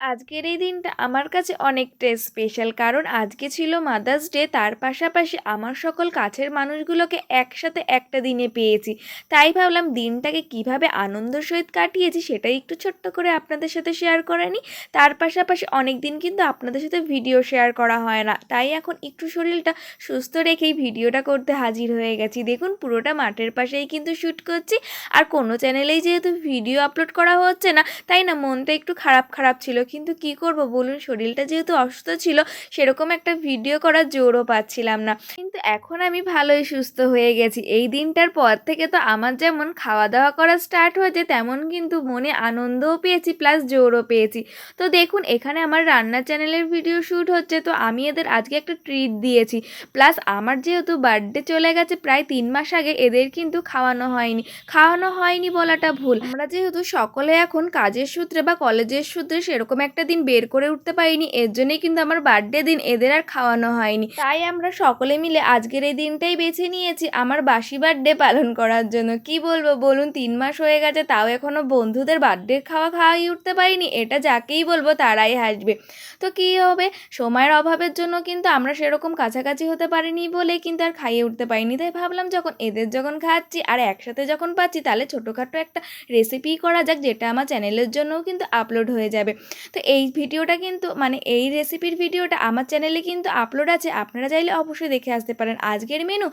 আজকের এই দিনটা আমার কাছে অনেকটাই স্পেশাল কারণ আজকে ছিল মাদার্স ডে তার পাশাপাশি আমার সকল কাছের মানুষগুলোকে একসাথে একটা দিনে পেয়েছি। তাই ভাবলাম দিনটাকে কীভাবে আনন্দের সহিত কাটিয়েছি সেটাই একটু ছোট্ট করে আপনাদের সাথে শেয়ার করে নিই। তার পাশাপাশি অনেক দিন কিন্তু আপনাদের সাথে ভিডিও শেয়ার করা হয় না। তাই এখন একটু শরীরটা সুস্থ রেখেই ভিডিওটা করতে হাজির হয়ে গেছি। দেখুন পুরোটা মাঠের পাশেই কিন্তু শ্যুট করছি। আর কোনো চ্যানেলেই যেহেতু ভিডিও আপলোড করা হচ্ছে না, তাই না মনটা একটু খারাপ খারাপ ছিল। কিন্তু কি করব বলুন? শরীরটা যেহেতু অসুস্থ ছিল, সেরকম একটা ভিডিও করার জোরও পাচ্ছিলাম না। কিন্তু এখন আমি ভালোই সুস্থ হয়ে গেছি। এই দিনটার পর থেকে তো আমার যেমন খাওয়া দাওয়া করা স্টার্ট হয়েছে, তেমন কিন্তু মনে আনন্দও পেয়েছি প্লাস জোরও পেয়েছি। তো দেখুন, এখানে আমার রান্নার চ্যানেলের ভিডিও শ্যুট হচ্ছে, তো আমি এদের আজকে একটা ট্রিট দিয়েছি। প্লাস আমার যেহেতু বার্থডে চলে গেছে, প্রায় তিন মাস আগে এদের কিন্তু খাওয়ানো হয়নি। খাওয়ানো হয়নি বলাটা ভুল। আমরা যেহেতু সকলে এখন কাজের সূত্রে বা কলেজের সূত্রে সেরকম একটা দিন বের করে উঠতে পারিনি, এর জন্যই কিন্তু আমার বার্থডে দিন এদের আর খাওয়ানো হয়নি। তাই আমরা সকলে মিলে আজকের এই দিনটাই বেছে নিয়েছি আমার বাসি বার্থডে পালন করার জন্য। কি বলব বলুন, তিন মাস হয়ে গেছে, তাও এখনও বন্ধুদের বার্থডে খাওয়া খাওয়াই উঠতে পারিনি, এটা যাকেই বলব তারাই হাসবে। তো কী হবে, সময়ের অভাবের জন্য কিন্তু আমরা সেরকম কাছাকাছি হতে পারিনি বলে কিন্তু আর খাইয়ে উঠতে পারিনি। তাই ভাবলাম যখন এদের যখন খাচ্ছি আর একসাথে যখন পাচ্ছি, তাহলে ছোটোখাটো একটা রেসিপি করা যাক, যেটা আমার চ্যানেলের জন্যও কিন্তু আপলোড হয়ে যাবে। তো এই ভিডিওটা কিন্তু মানে এই রেসিপির ভিডিওটা আমার চ্যানেলে কিন্তু আপলোড আছে, আপনারা চাইলে অবশ্যই দেখে আসতে পারেন। আজকের মেনু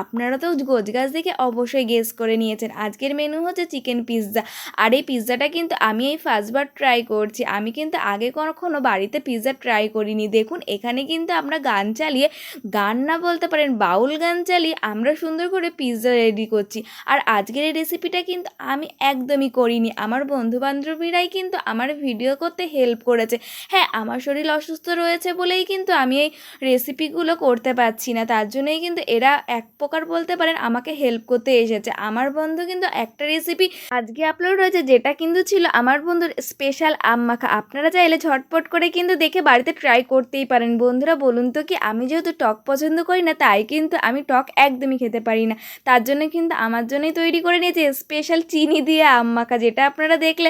আপনারা তো গোছগাছ দেখে অবশ্যই গেস করে নিয়েছেন। আজকের মেনু হচ্ছে চিকেন পিৎজা আর এই পিৎজাটা কিন্তু আমি এই ফার্স্টবার ট্রাই করছি। আমি কিন্তু আগে কখনো বাড়িতে পিৎজা ট্রাই করিনি। দেখুন, এখানে কিন্তু আমরা গান চালিয়ে, গান না বলতে পারেন, বাউল গান চালিয়ে আমরা সুন্দর করে পিৎজা রেডি করছি। আর আজকের এই রেসিপিটা কিন্তু আমি একদমই করিনি। আমার বন্ধু বান্ধবীরাই কিন্তু আমার ভিডিও করতে হেল্প করেছে। হ্যাঁ আমার শরীর অসুস্থ রয়েছে বলেই কিন্তু আমি এই রেসিপিগুলো করতে পারছি না। তার জন্যই কিন্তু এরা এক প্রকার বলতে পারেন আমাকে হেল্প করতে এসেছে। আমার বন্ধু কিন্তু একটা রেসিপি আজকে আপলোড হয়েছে যেটা কিন্তু ছিল আমার বন্ধুর স্পেশাল আম মাখা। আপনারা চাইলে ঝটপট করে কিন্তু দেখে বাড়িতে ট্রাই করতেই পারেন। বন্ধুরা, বলুন তো কি, আমি যেহেতু টক পছন্দ করি না, তাই কিন্তু আমি টক একদমই খেতে পারি না। তার জন্য কিন্তু আমার জন্যই তৈরি করে নিয়েছে স্পেশাল চিনি দিয়ে আম মাখা, যেটা আপনারা দেখলে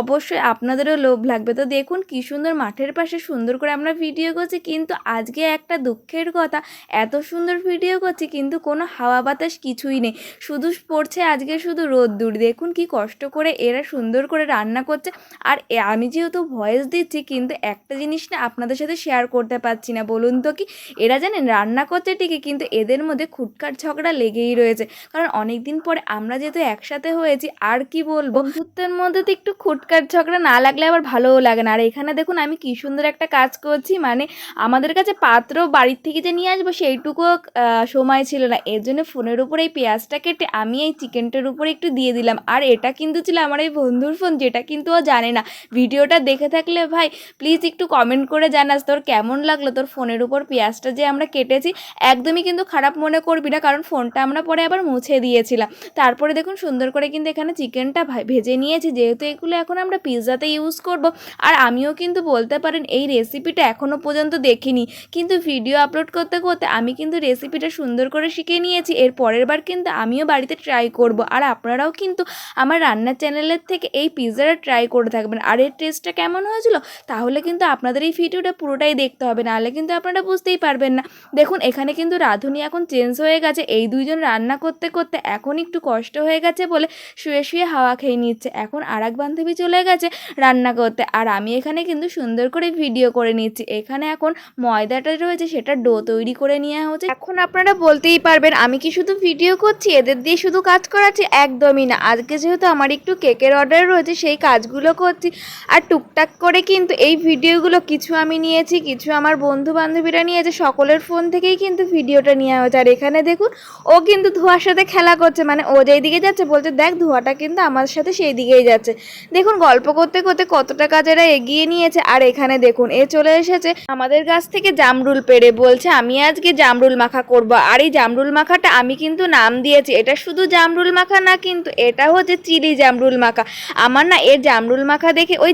অবশ্যই আপনাদেরও লোভ লাগবে। তো দেখুন কি সুন্দর মাঠের পাশে সুন্দর করে আমরা ভিডিও করছি, কিন্তু আজকে একটা দুঃখের কথা, এত সুন্দর ভিডিও করছি, কিন্তু কোনো হাওয়া বাতাস কিছুই নেই। শুধু পড়ছে আজকে শুধু রোদ্দুর, দেখুন কি কষ্ট করে এরা সুন্দর করে রান্না করছে। আর আমি যেহেতু ভয়েস দিচ্ছি, কিন্তু একটা জিনিস না আপনাদের সাথে শেয়ার করতে পারছি না, বলুন তো কি? এরা জানেন রান্না করছে ঠিকই, কিন্তু এদের মধ্যে খুটকার ঝগড়া লেগেই রয়েছে। কারণ অনেক দিন পরে আমরা যেহেতু একসাথে হয়েছি, আর কি বলব? বন্ধুত্বের মধ্যে তো একটু খুটকার ঝগড়া না লাগলে আবার ভালোও লাগে না। আর এখানে দেখুন আমি কি সুন্দর একটা কাজ করছি মানে আমাদের কাছে পাত্র বাড়ির থেকে যে নিয়ে আসব সেইটুকুও আহ, সময় ছিল না। এর জন্য ফোনের উপরে এই পেঁয়াজটা কেটে আমি এই চিকেনটার উপরে একটু দিয়ে দিলাম। আর এটা কিন্তু ছিল আমার এই বন্ধুর ফোন যেটা কিন্তু ও জানে না। ভিডিওটা দেখে থাকলে ভাই প্লিজ একটু কমেন্ট করে জানাস তোর কেমন লাগল তোর ফোনের উপর পেঁয়াজটা যে আমরা কেটেছি? একদমই কিন্তু খারাপ মনে করবি না কারণ ফোনটা আমরা পরে আবার মুছে দিয়েছিলাম। তারপরে দেখুন সুন্দর করে কিন্তু এখানে চিকেনটা ভেজে নিয়েছি যেহেতু এগুলো এখন আমরা পিৎজাতে ইউজ করব। আর আমিও কিন্তু বলতে পারেন এই রেসিপিটা এখনও পর্যন্ত দেখিনি। কিন্তু ভিডিও আপলোড করতে করতে আমি কিন্তু রেসিপিটা সুন্দর করে শিখে নিয়েছি। এর পরের বার কিন্তু আমিও বাড়িতে ট্রাই করব। আর আপনারাও কিন্তু আমার রান্নার চ্যানেলের থেকে এই পিৎজাটা ট্রাই করে থাকবেন। আর এর টেস্টটা কেমন হয়েছিল তাহলে কিন্তু আপনাদের এই ভিডিওটা পুরোটাই দেখতে হবে। নাহলে কিন্তু আপনারা বুঝতেই পারবেন না। দেখুন, এখানে কিন্তু রাঁধুনি এখন চেঞ্জ হয়ে গেছে। এই দুইজন রান্না করতে করতে এখন একটু কষ্ট হয়ে গেছে বলে শুয়ে শুয়ে হাওয়া খেয়ে নিচ্ছে। এখন আর এক বান্ধবী চলে গেছে রান্না করতে। আর আমি এখানে কিন্তু সুন্দর করে ভিডিও করে নিচ্ছি। এখানে এখন ময়দাটা রয়েছে, সেটা ডো তৈরি করে নেওয়া হচ্ছে। এখন আপনারা বলতেই পারবেন, আমি কি শুধু ভিডিও করছি? এদের দিয়ে শুধু কাজ করাচ্ছি? একদমই না। আজকে যেহেতু আমার একটু কেকের অর্ডার রয়েছে, সেই কাজগুলো করছি। আর টুকটাক করে কিন্তু এই ভিডিওগুলো কিছু আমি নিয়েছি, কিছু আমার বন্ধু বান্ধবীরা নিয়েছে, সকলের ফোন থেকেই কিন্তু ভিডিওটা নেওয়া হয়েছে আর এখানে দেখুন, ও কিন্তু ধোয়ার সাথে খেলা করছে মানে ও যেই দিকে যাচ্ছে বলছে, দেখ, ধোয়াটা কিন্তু আমার সাথে সেই দিকেই যাচ্ছে। দেখুন, গল্প করতে করতে কতটা কাজেরা এগিয়ে নিয়েছে। আর এখানে দেখুন, এ চলে এসেছে। আমাদের গাছ থেকে জামরুল পেড়ে বলছে, আমি আজকে জামরুল মাখা করব। আর এই জামরুল মাখাটা আমি কিন্তু নাম দিয়েছি। এটা শুধু জামরুল মাখা না কিন্তু এটা হচ্ছে চিলি জামরুল মাখা। আমার না এর জামরুল মাখা দেখে ওই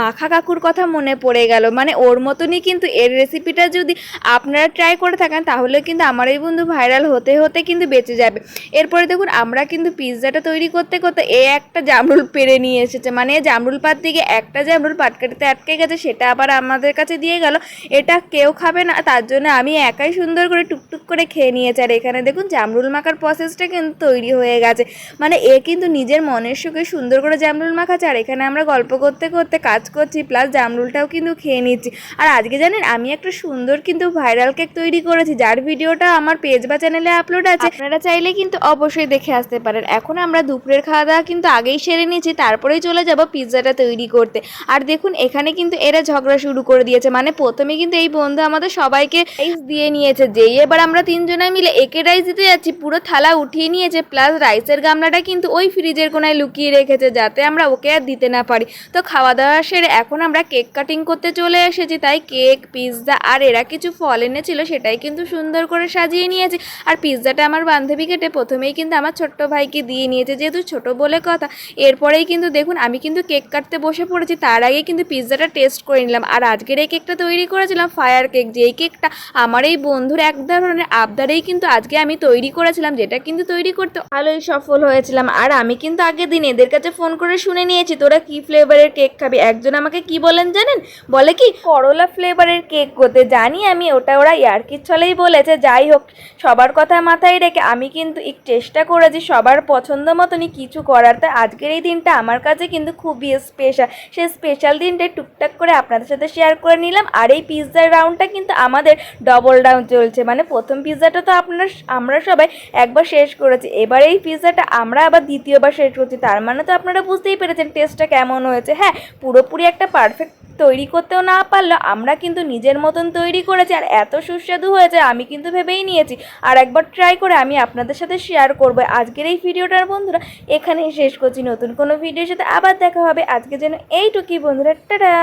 মাখা কাকুর কথা মনে পড়ে গেল। মানে ওর মতনই কিন্তু এর রেসিপিটা যদি আপনারা ট্রাই করে থাকেন, তাহলে কিন্তু আমার এই বন্ধু ভাইরাল হতে হতে কিন্তু বেঁচে যাবে। এরপরে দেখুন, আমরা কিন্তু পিৎজাটা তৈরি করতে করতে এ একটা জামরুল পেরে নিয়ে এসেছে। মানে জামরুল পাত দিকে একটা জামরুল পাটকারিতে আটকে গেছে, সেটা আবার আমাদের কাছে দিয়ে গেল। এটা কেউ খাবে না, তার জন্য আমি একাই সুন্দর করে টুকটুক করে খেয়ে নিয়েছি। আর এখানে দেখুন, জামরুল মাখার প্রসেসটা কিন্তু তৈরি হয়ে গেছে। মানে এ কিন্তু নিজের মনের সুখে সুন্দর করে জামরুল মাখাচ্ছে। আর এখানে আমরা গল্প করতে করতে কাজ করছি প্লাস জামরুলটাও কিন্তু খেয়ে নিচ্ছি। আর আজকে জানেন, আমি একটা সুন্দর কিন্তু ভাইরাল কেক তৈরি করেছি, যার ভিডিওটা আমার পেজ বা চ্যানেলে আপলোড আছে। আপনারা চাইলে কিন্তু অবশ্যই দেখে আসতে পারেন। এখন আমরা দুপুরের খাওয়া দাওয়া কিন্তু আগেই সেরে নিয়েছি, তারপরেই চলে যাব পিৎজাটা তৈরি করতে। আর দেখুন, এখানে কিন্তু এরা ঝগড়া শুরু করে দিয়েছে। মানে প্রথমে কিন্তু এই বন্ধু আমাদের সবাইকে রাইস দিয়ে নিয়েছে। যেই এবার আমরা তিনজনে মিলে একে রাইস দিতে যাচ্ছি, পুরো থালা উঠিয়ে নিয়েছে। প্লাস রাইসের গামলাটা কিন্তু ওই ফ্রিজের কোনায় লুকিয়ে রেখেছে যাতে আমরা ওকে আর দিতে না পারি। তো খাওয়া দাওয়া সেরে এখন আমরা কেক কাটিং করতে চলে এসেছি। তাই কেক পিৎজা আর এরা কিছু ফল এনেছিল, সেটাই কিন্তু সুন্দর করে সাজিয়ে নিয়েছি। আর পিৎজাটা আমার বান্ধবী কেটে প্রথমেই কিন্তু আমার ছোট্ট ভাইকে দিয়ে নিয়েছে। যেহেতু ছোট বলে কথা, এরপরেই কিন্তু দেখুন, আমি কিন্তু কেক কাটতে বসে পড়েছি। তার কিন্তু পিৎজাটা টেস্ট করে নিলাম। আর আজকের এই কেকটা তৈরি করেছিলাম ফায়ার কেক যেই কেকটা আমার এই বন্ধুর এক ধরনের আবদারেই কিন্তু আজকে আমি তৈরি করেছিলাম, যেটা কিন্তু তৈরি করতে ভালোই সফল হয়েছিলাম। আর আমি কিন্তু আগের দিন এদের কাছে ফোন করে শুনে নিয়েছি, তোরা কি ফ্লেভারের কেক খাবি? একজন আমাকে কি বলেন জানেন? বলে কি, করলা ফ্লেভারের কেক করতে। জানি আমি, ওটা ওরা ইয়ার্কির ছলেই বলেছে, যাই হোক, সবার কথা মাথায় রেখে আমি কিন্তু চেষ্টা করেছি, সবার পছন্দ মতনই কিছু করার। তাই আজকের এই দিনটা আমার কাছে কিন্তু খুবই স্পেশাল সে স্পেশাল দিনটা টুকটাক করে আপনাদের সাথে শেয়ার করে নিলাম। আর এই পিৎজার রাউন্ডটা কিন্তু আমাদের ডবল রাউন্ড চলছে। মানে প্রথম পিৎজাটা তো আপনার আমরা সবাই একবার শেষ করেছি। এবার এই পিৎজাটা আমরা আবার দ্বিতীয়বার শেষ করছি। তার মানে তো আপনারা বুঝতেই পেরেছেন টেস্টটা কেমন হয়েছে। হ্যাঁ পুরোপুরি একটা পারফেক্ট তৈরি করতেও না পারলেও আমরা কিন্তু নিজের মতন তৈরি করেছি আর এত সুস্বাদু হয়েছে, আমি কিন্তু ভেবেই নিয়েছি। আর একবার ট্রাই করে আমি আপনাদের সাথে শেয়ার করব। আজকের এই ভিডিওটার বন্ধুরা, এখানেই শেষ করছি। নতুন কোনো ভিডিওর সাথে আবার দেখা হবে। আজকে যেন এইটুকুই বন্ধুরা, টাটা!